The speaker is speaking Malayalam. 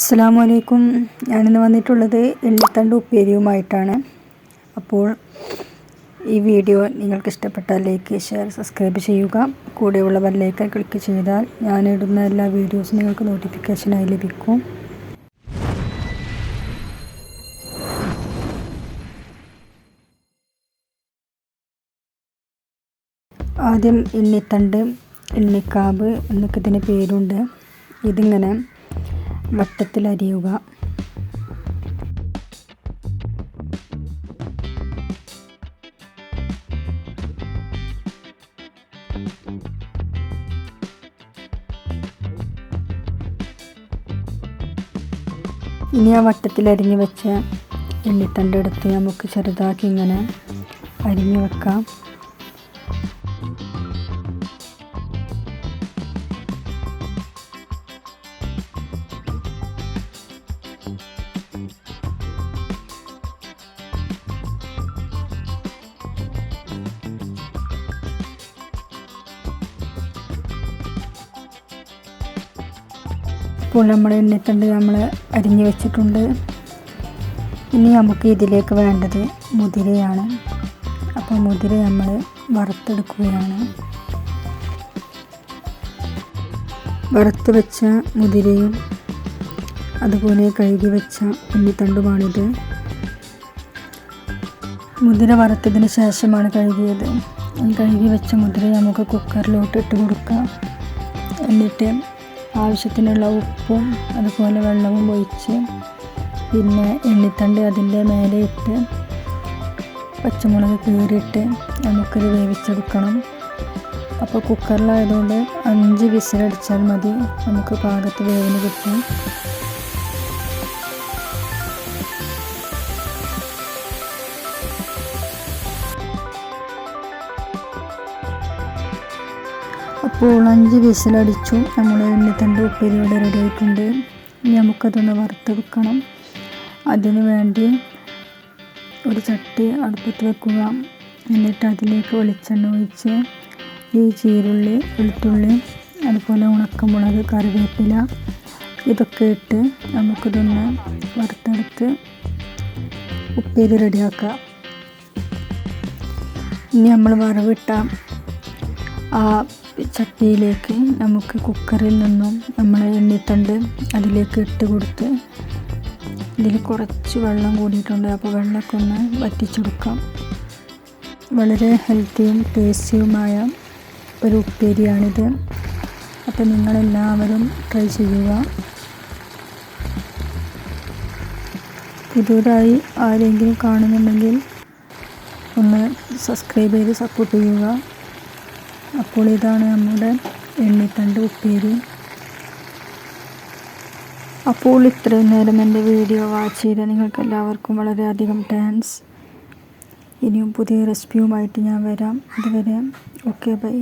അസ്സാം വലൈക്കും ഞാനിന്ന് വന്നിട്ടുള്ളത് എള്ളിത്തണ്ട് ഉപ്പേരിയുമായിട്ടാണ്. അപ്പോൾ ഈ വീഡിയോ നിങ്ങൾക്ക് ഇഷ്ടപ്പെട്ടാൽ ലൈക്ക് ഷെയർ സബ്സ്ക്രൈബ് ചെയ്യുക. കൂടെയുള്ള ബെല്ലൈക്കൺ ക്ലിക്ക് ചെയ്താൽ ഞാനിടുന്ന എല്ലാ വീഡിയോസും നിങ്ങൾക്ക് നോട്ടിഫിക്കേഷനായി ലഭിക്കും. ആദ്യം എണ്ണിത്തണ്ട് എണ്ണിക്കാവ് എന്നൊക്കെ ഇതിന് പേരുണ്ട്. ഇതിങ്ങനെ വട്ടത്തിൽ അരിയുക. ഇനി ആ വട്ടത്തിൽ അരിഞ്ഞു വെച്ച എണ്ണിത്തണ്ട് എടുത്ത് നമുക്ക് ചെറുതാക്കി ഇങ്ങനെ അരിഞ്ഞു വെക്കാം. ഇപ്പോൾ നമ്മൾ എണ്ണിത്തണ്ട് നമ്മൾ അരിഞ്ഞ് വെച്ചിട്ടുണ്ട്. ഇനി നമുക്ക് ഇതിലേക്ക് വേണ്ടത് മുതിരയാണ്. അപ്പോൾ മുതിര നമ്മൾ വറുത്തെടുക്കുകയാണ്. വറുത്ത് വെച്ച മുതിരയും അതുപോലെ കഴുകി വെച്ച ഉണ്ണിത്തണ്ടുമാണിത് മുതിര വറുത്തതിന് ശേഷമാണ് കഴുകിയത്. കഴുകി വെച്ച മുതിര നമുക്ക് കുക്കറിലോട്ട് ഇട്ട് കൊടുക്കാം. എന്നിട്ട് ആവശ്യത്തിനുള്ള ഉപ്പും അതുപോലെ വെള്ളവും ഒഴിച്ച് പിന്നെ എണ്ണിത്തണ്ട് അതിന്റെ മേലെ ഇട്ട് പച്ചമുളക് കീറിയിട്ട് നമുക്കത് വേവിച്ചെടുക്കണം. അപ്പോൾ കുക്കറിലായതുകൊണ്ട് അഞ്ച് വിസിലടിച്ചാൽ മതി. നമുക്ക് പാകത്ത് വേവിന് കിട്ടും. അപ്പോൾ അഞ്ച് വിസിലടിച്ചു. നമ്മൾ ഉണ്ണിത്തണ്ട് ഉപ്പേരി ഇവിടെ റെഡി ആയിട്ടുണ്ട് ഇനി നമുക്കതൊന്ന് വറുത്തെടുക്കണം. അതിന് വേണ്ടി ഒരു ചട്ടി അടുപ്പത്ത് വെക്കുക. എന്നിട്ട് അതിലേക്ക് വെളിച്ചെണ്ണ ഒഴിച്ച് ഈ ചീരുള്ളി വെളുത്തുള്ളി അതുപോലെ ഉണക്കമുളക് കറിവേപ്പില ഇതൊക്കെ ഇട്ട് നമുക്കിതൊന്ന് വറുത്തെടുത്ത് ഉപ്പേരി റെഡിയാക്കാം. ഇനി നമ്മൾ വറവിട്ട ആ ചട്ടിയിലേക്ക് നമുക്ക് കുക്കറിൽ നിന്നും നമ്മൾ എണ്ണിത്തണ്ട് അതിലേക്ക് ഇട്ട് കൊടുത്ത് ഇതിൽ കുറച്ച് വെള്ളം കൂടിയിട്ടുണ്ട്. അപ്പോൾ വെള്ളമൊക്കെ ഒന്ന് വറ്റിച്ചെടുക്കാം. വളരെ ഹെൽത്തിയും ടേസ്റ്റിയുമായ ഒരു ഉപ്പേരിയാണിത്. അപ്പോൾ നിങ്ങളെല്ലാവരും ട്രൈ ചെയ്യുക. പുതിയതായി ആരെങ്കിലും കാണുന്നുണ്ടെങ്കിൽ ഒന്ന് സബ്സ്ക്രൈബ് ചെയ്ത് സപ്പോർട്ട് ചെയ്യുക. അപ്പോൾ ഇതാണ് നമ്മുടെ എണ്ണിത്തണ്ട് ഉപ്പേരി. അപ്പോൾ ഇത്രയും നേരം എന്റെ വീഡിയോ വാച്ച് ചെയ്ത നിങ്ങൾക്ക് എല്ലാവർക്കും വളരെയധികം താങ്ക്സ് ഇനിയും പുതിയ റെസിപ്പിയുമായിട്ട് ഞാൻ വരാം. അതുവരെ ഓക്കെ ബൈ